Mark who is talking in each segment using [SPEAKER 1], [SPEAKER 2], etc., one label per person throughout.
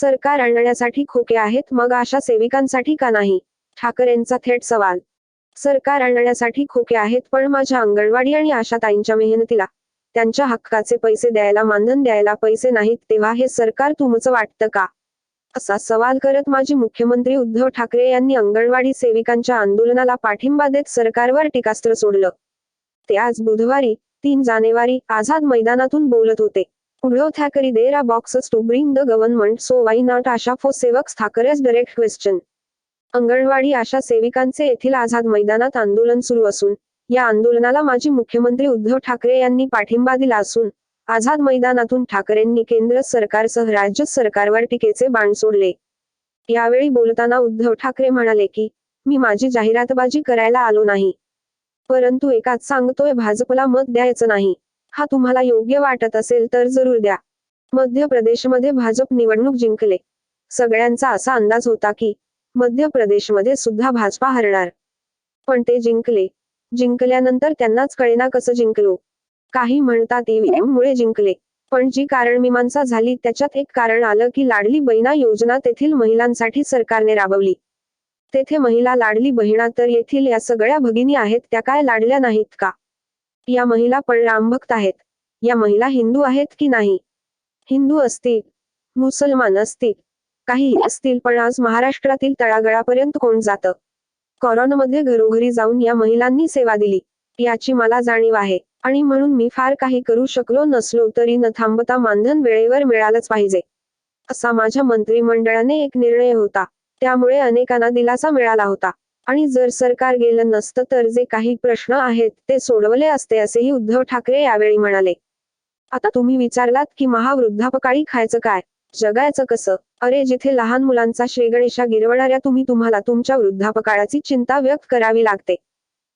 [SPEAKER 1] सरकार आणण्यासाठी खोके आहेत मग आशा सेविकांसाठी का नाही? ठाकरेंचा थेट सवाल. सरकार आणण्यासाठी खोके आहेत पण माझ्या अंगणवाडी आणि आशाताईंच्या मेहनतीला त्यांच्या हक्काचे पैसे द्यायला मानधन द्यायला पैसे नाहीत तेव्हा हे सरकार तुमचं वाटतं का? असा सवाल करत माजी मुख्यमंत्री उद्धव ठाकरे यांनी अंगणवाडी सेविकांच्या आंदोलनाला पाठिंबा देत सरकारवर टीकास्त्र सोडलं. ते आज बुधवारी तीन जानेवारी आझाद मैदानातून बोलत होते. Uddhav Thackeray there are boxes to bring the government so why not Asha for sevaks Thackeray's direct question anganwadi Asha सेविकांचे येथील आझाद मैदानात आंदोलन सुरू असून या आंदोलनाला माजी मुख्यमंत्री उद्धव ठाकरे यांनी पाठिंबा दिला असून आझाद मैदानातून ठाकरेंनी केंद्र सरकारसह राज्य सरकारवर टीकेचे बाण सोडले. यावेळी बोलताना उद्धव ठाकरे म्हणाले की मी माझी जाहिरातबाजी करायला आलो नाही. परंतु एकाच सांगतोय भाजपला मत द्यायचं नाही. हा तुम्हाला योग्य वाटत असेल तर जरूर द्या. मध्य प्रदेशमध्ये भाजप निवडणूक जिंकले. सगळ्यांचा असा अंदाज होता की मध्य प्रदेशमध्ये सुद्धा भाजपा हरणार. पण ते जिंकले. जिंकल्यानंतर त्यांनाच कळेना कसं जिंकलो. काही म्हणतात ईव्हीएम मुळे जिंकले. पण जी कारण मीमांसा झाली त्याच्यात एक कारण आलं की लाडली बहिणा योजना तेथील महिलांसाठी सरकारने राबवली. तेथे महिला लाडली बहिणा तर येथील या सगळ्या भगिनी आहेत त्या काय लाडल्या नाहीत का? या महिला पण आहेत. या महिला हिंदू आहेत की नाही? हिंदू असतील मुसलमान असतील काही असतील पण आज महाराष्ट्रातील तळागळापर्यंत कोण जातं? कोरोनामध्ये घरोघरी जाऊन या महिलांनी सेवा दिली. याची मला जाणीव आहे आणि म्हणून मी फार काही करू शकलो नसलो तरी न थांबता मानधन वेळेवर मिळालंच पाहिजे. असा माझ्या मंत्रिमंडळाने एक निर्णय होता. त्यामुळे अनेकांना दिलासा मिळाला होता. आणि जर सरकार गेलं नसतं तर जे काही प्रश्न आहेत ते सोडवले असते असेही उद्धव ठाकरे यावेळी म्हणाले. आता तुम्ही विचारलात की महावृद्धापकाळी खायचं काय? जगायचं कसं? अरे जिथे लहान मुलांचा श्रीगणेशा गिरवणाऱ्या तुम्ही तुम्हाला तुमच्या वृद्धापकाळाची चिंता व्यक्त करावी लागते.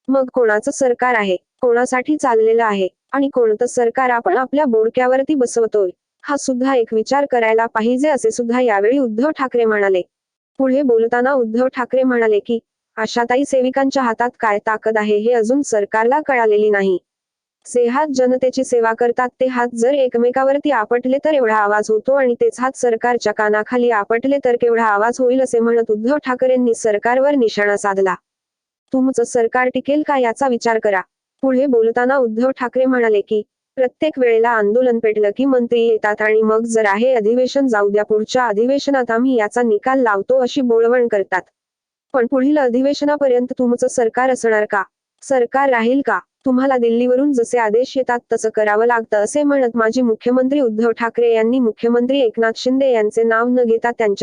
[SPEAKER 1] मग कोणाचं सरकार आहे? कोणासाठी चाललेलं आहे? आणि कोणतं सरकार आपण आपल्या बोडक्यावरती बसवतोय? हा सुद्धा एक विचार करायला पाहिजे असे सुद्धा यावेळी उद्धव ठाकरे म्हणाले. पुढे बोलताना उद्धव ठाकरे म्हणाले की आशाताई सेविकांच्या हातात काय ताकद आहे हे अजून सरकारला कळालेली नाही. जे हात जनतेची सेवा करतात ते हात जर एकमेकावरती आपटले तर एवढा आवाज होतो आणि तेच हात सरकारच्या कानाखाली आपटले तर केवढा आवाज होईल असे म्हणत उद्धव ठाकरेंनी सरकारवर निशाणा साधला. तुमचं सरकार टिकेल का याचा विचार करा. पुढे बोलताना उद्धव ठाकरे म्हणाले की प्रत्येक वेळेला आंदोलन पेटलं की मंत्री येतात आणि मग जर आहे अधिवेशन जाऊ द्या पुढच्या अधिवेशनात आम्ही याचा निकाल लावतो अशी बोलवण करतात. पण पुढील अधिवेशनापर्यंत तुमचं सरकार असणार का? सरकार राहील का? तुम्हाला दिल्लीवरून जसे आदेश येतात तसं करावं लागतं असे म्हणत माजी मुख्यमंत्री उद्धव ठाकरे यांनी मुख्यमंत्री एकनाथ शिंदे यांचे नाव न घेता त्यांच्या